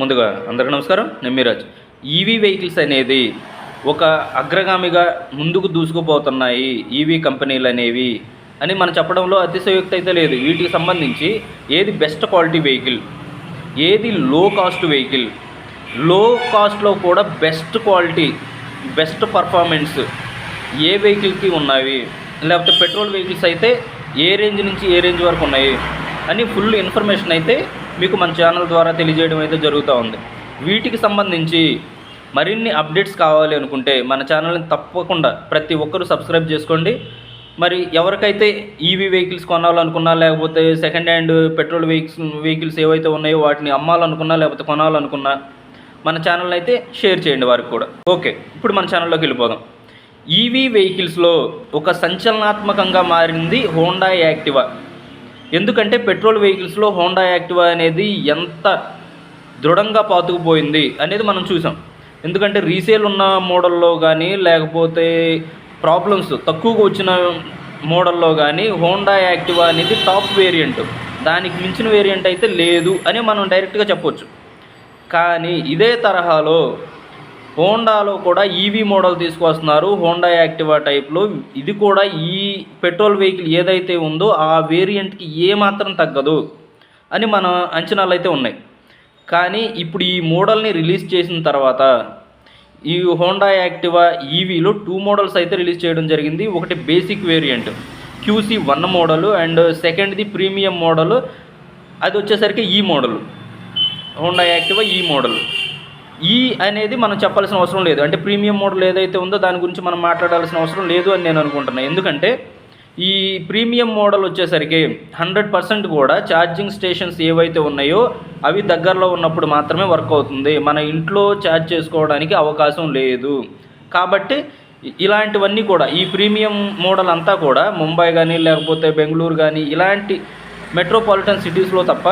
ముందుగా అందరికీ నమస్కారం. నేను మీరాజ్. ఈవీ వెహికల్స్ అనేది ఒక అగ్రగామిగా ముందుకు దూసుకుపోతున్నాయి ఈవీ కంపెనీలు అనేవి అని మనం చెప్పడంలో అతిశయోక్తి అయితే లేదు. వీటికి సంబంధించి ఏది బెస్ట్ క్వాలిటీ వెహికల్ ఏది లో కాస్ట్ వెహికల్లో కాస్ట్లో కూడా బెస్ట్ క్వాలిటీ బెస్ట్ పర్ఫార్మెన్స్ ఏ వెహికల్కి ఉన్నాయి? లేకపోతే పెట్రోల్ వెహికల్స్ అయితే ఏ రేంజ్ నుంచి ఏ రేంజ్ వరకు ఉన్నాయి? అని ఫుల్ ఇన్ఫర్మేషన్ అయితే మీకు మన ఛానల్ ద్వారా తెలియజేయడం అయితే జరుగుతూ ఉంది. వీటికి సంబంధించి మరిన్ని అప్డేట్స్ కావాలి అనుకుంటే మన ఛానల్ని తప్పకుండా ప్రతి ఒక్కరూ సబ్స్క్రైబ్ చేసుకోండి. మరి ఎవరికైతే ఈవీ వెహికల్స్ కొనాలనుకున్నా లేకపోతే second hand petrol vehicles vehicles ఏవైతే ఉన్నాయో వాటిని అమ్మాలనుకున్నా లేకపోతే కొనాలనుకున్నా మన ఛానల్ అయితే షేర్ చేయండి వారికి కూడా. ఓకే ఇప్పుడు మన ఛానల్లోకి వెళ్ళిపోదాం. ఈవీ వెహికల్స్లో ఒక సంచలనాత్మకంగా మారింది హోండా యాక్టివా ఎందుకంటే పెట్రోల్ వెహికల్స్లో హోండా యాక్టివా అనేది ఎంత దృఢంగా పాతుకుపోయింది అనేది మనం చూసాం. ఎందుకంటే రీసేల్ ఉన్న మోడల్లో కానీ లేకపోతే ప్రాబ్లమ్స్ తక్కువగా వచ్చిన మోడల్లో కానీ హోండా యాక్టివా అనేది టాప్ వేరియంట్. దానికి మించిన వేరియంట్ అయితే లేదు అని మనం డైరెక్ట్గా చెప్పొచ్చు. కానీ ఇదే తరహాలో హోండాలో కూడా ఈవీ మోడల్ తీసుకొస్తున్నారు హోండా యాక్టివా టైప్లో ఇది కూడా ఈ పెట్రోల్ వెహికల్ ఏదైతే ఉందో ఆ వేరియంట్కి ఏమాత్రం తగ్గదు అని మన అంచనాలు అయితే ఉన్నాయి. కానీ ఇప్పుడు ఈ మోడల్ని రిలీజ్ చేసిన తర్వాత ఈ హోండా యాక్టివా ఈవీలో టూ మోడల్స్ అయితే రిలీజ్ చేయడం జరిగింది. ఒకటి basic variant QC one model and సెకండ్ది ప్రీమియం మోడల్ అది వచ్చేసరికి ఈ మోడల్ హోండా యాక్టివా ఈ మోడల్ ఈ అనేది మనం చెప్పాల్సిన అవసరం లేదు. అంటే ప్రీమియం మోడల్ ఏదైతే ఉందో దాని గురించి మనం మాట్లాడాల్సిన అవసరం లేదు అని నేను అనుకుంటున్నాను ఎందుకంటే ఈ ప్రీమియం మోడల్ వచ్చేసరికి హండ్రెడ్ పర్సెంట్ కూడా ఛార్జింగ్ స్టేషన్స్ ఏవైతే ఉన్నాయో అవి దగ్గరలో ఉన్నప్పుడు మాత్రమే వర్క్ అవుతుంది. మన ఇంట్లో ఛార్జ్ చేసుకోవడానికి అవకాశం లేదు. కాబట్టి ఇలాంటివన్నీ కూడా ఈ ప్రీమియం మోడల్ అంతా కూడా ముంబై కానీ లేకపోతే బెంగళూరు కానీ ఇలాంటి మెట్రోపాలిటన్ సిటీస్లో తప్ప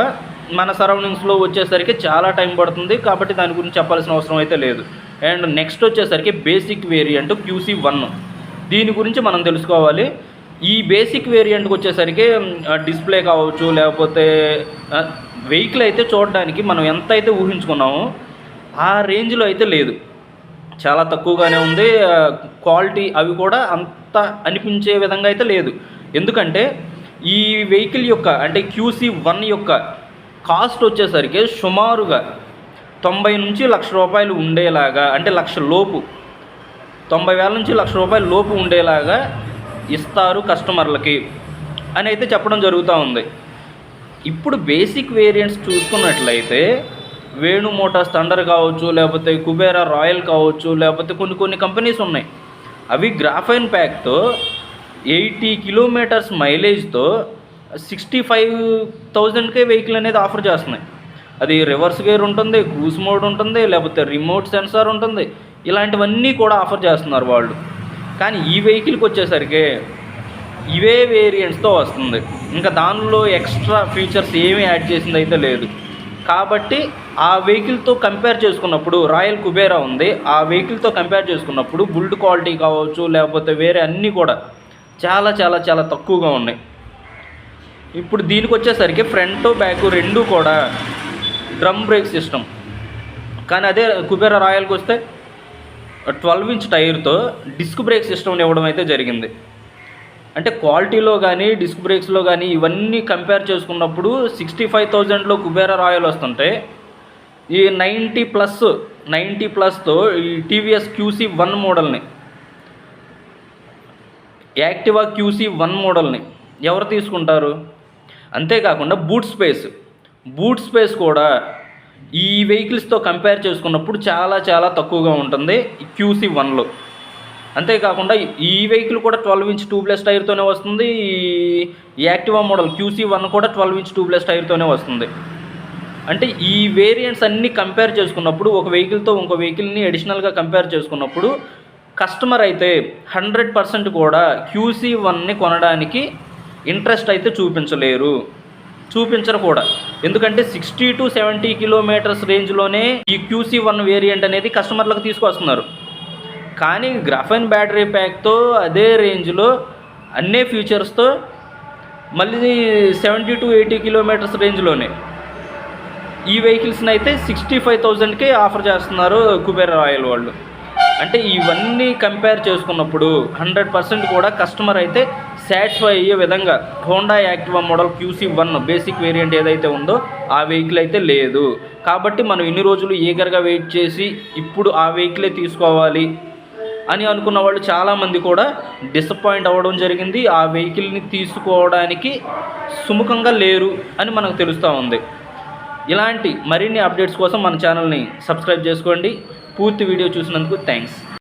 మన సరౌండింగ్స్లో వచ్చేసరికి చాలా టైం పడుతుంది కాబట్టి దాని గురించి చెప్పాల్సిన అవసరం అయితే లేదు. అండ్ నెక్స్ట్ వచ్చేసరికి బేసిక్ వేరియంట్ క్యూసీ వన్ దీని గురించి మనం తెలుసుకోవాలి. ఈ బేసిక్ వేరియంట్కి వచ్చేసరికి డిస్ప్లే కావచ్చు లేకపోతే వెహికల్ అయితే చూడడానికి మనం ఎంత అయితే ఊహించుకున్నామో ఆ రేంజ్లో అయితే లేదు. చాలా తక్కువగానే ఉంది. క్వాలిటీ అవి కూడా అంత అనిపించే విధంగా అయితే లేదు. ఎందుకంటే ఈ వెహికల్ యొక్క అంటే క్యూసీ వన్ యొక్క కాస్ట్ వచ్చేసరికి సుమారుగా తొంభై నుంచి లక్ష రూపాయలు ఉండేలాగా అంటే లక్ష లోపు తొంభై వేల నుంచి లక్ష రూపాయల లోపు ఉండేలాగా ఇస్తారు కస్టమర్లకి అని అయితే చెప్పడం జరుగుతూ ఉంది. ఇప్పుడు బేసిక్ వేరియంట్స్ చూసుకున్నట్లయితే వేణు మోటార్స్ థండర్ కావచ్చు లేకపోతే కుబేరా రాయల్ కావచ్చు లేకపోతే కొన్ని కొన్ని కంపెనీస్ ఉన్నాయి. అవి గ్రాఫైన్ ప్యాక్తో ఎయిటీ కిలోమీటర్స్ మైలేజ్తో సిక్స్టీ ఫైవ్ థౌజండ్కే వెహికల్ అనేది ఆఫర్ చేస్తున్నాయి. అది రివర్స్ గేర్ ఉంటుంది క్రూజ్ మోడ్ ఉంటుంది లేకపోతే రిమోట్ సెన్సార్ ఉంటుంది. ఇలాంటివన్నీ కూడా ఆఫర్ చేస్తున్నారు వాళ్ళు. కానీ ఈ వెహికల్కి వచ్చేసరికి ఇవే వేరియంట్స్తో వస్తుంది. ఇంకా దానిలో ఎక్స్ట్రా ఫీచర్స్ ఏమీ యాడ్ చేసింది అయితే లేదు. కాబట్టి ఆ వెహికల్తో కంపేర్ చేసుకున్నప్పుడు రాయల్ కుబేరా ఉంది. ఆ వెహికల్తో కంపేర్ చేసుకున్నప్పుడు బుల్డ్ క్వాలిటీ కావచ్చు లేకపోతే వేరే అన్నీ కూడా చాలా చాలా చాలా తక్కువగా ఉన్నాయి. ఇప్పుడు దీనికి వచ్చేసరికి ఫ్రంట్ బ్యాక్ రెండు కూడా డ్రమ్ బ్రేక్ సిస్టమ్. కానీ అదే కుబేరా రాయల్కి వస్తే ట్వెల్వ్ ఇంచ్ టైర్తో డిస్క్ బ్రేక్ సిస్టమ్ని ఇవ్వడం అయితే జరిగింది. అంటే క్వాలిటీలో కానీ డిస్క్ బ్రేక్స్లో కానీ ఇవన్నీ కంపేర్ చేసుకున్నప్పుడు సిక్స్టీ ఫైవ్ థౌజండ్లో కుబేరా రాయల్ వస్తుంటే ఈ నైంటీ ప్లస్ నైంటీ ప్లస్తో ఈ టీవీఎస్ క్యూసీ వన్ మోడల్ని యాక్టివా క్యూసీ వన్ మోడల్ని ఎవరు తీసుకుంటారు? అంతేకాకుండా బూట్ స్పేస్ బూట్ స్పేస్ కూడా ఈ వెహికల్స్తో కంపేర్ చేసుకున్నప్పుడు చాలా చాలా తక్కువగా ఉంటుంది క్యూసీ వన్లో అంతేకాకుండా ఈ వెహికల్ కూడా ట్వెల్వ్ ఇంచ్ ట్యూబ్లెస్ టైర్తోనే వస్తుంది. ఈ యాక్టివా మోడల్ క్యూసీ వన్ కూడా ట్వెల్వ్ ఇంచ్ ట్యూబ్లెస్ టైర్తోనే వస్తుంది. అంటే ఈ వేరియంట్స్ అన్నీ కంపేర్ చేసుకున్నప్పుడు ఒక వెహికల్తో ఇంకో వెహికల్ని అడిషనల్గా కంపేర్ చేసుకున్నప్పుడు కస్టమర్ అయితే హండ్రెడ్ పర్సెంట్ కూడా క్యూసీ వన్ని కొనడానికి ఇంట్రెస్ట్ అయితే చూపించలేరు. చూపించరు కూడా ఎందుకంటే సిక్స్టీ టు సెవెంటీ కిలోమీటర్స్ రేంజ్లోనే ఈ క్యూసీ వన్ వేరియంట్ అనేది కస్టమర్లకు తీసుకొస్తున్నారు కానీ గ్రాఫైన్ బ్యాటరీ ప్యాక్తో అదే రేంజ్లో అన్నీ ఫీచర్స్తో మళ్ళీ సెవెంటీ టు ఎయిటీ కిలోమీటర్స్ రేంజ్లోనే. ఈ వెహికల్స్ని అయితే సిక్స్టీ ఫైవ్ థౌజండ్కే ఆఫర్ చేస్తున్నారు కుబేర్ రాయల్ వాళ్ళు. అంటే ఇవన్నీ కంపేర్ చేసుకున్నప్పుడు హండ్రెడ్ పర్సెంట్ కూడా కస్టమర్ అయితే సాటిస్ఫై అయ్యే విధంగా Honda Activa model QC one basic variant ఏదైతే ఉందో ఆ వెహికల్ అయితే లేదు. కాబట్టి మనం ఇన్ని రోజులు ఈగర్గా వెయిట్ చేసి ఇప్పుడు ఆ వెహికలే తీసుకోవాలి అని అనుకున్న వాళ్ళు చాలామంది కూడా డిసప్పాయింట్ అవ్వడం జరిగింది. ఆ వెహికల్ని తీసుకోవడానికి సుముఖంగా లేరు అని మనకు తెలుస్తూ ఉంది. ఇలాంటి మరిన్ని అప్డేట్స్ కోసం మన ఛానల్ని సబ్స్క్రైబ్ చేసుకోండి. పూర్తి వీడియో చూసినందుకు థ్యాంక్స్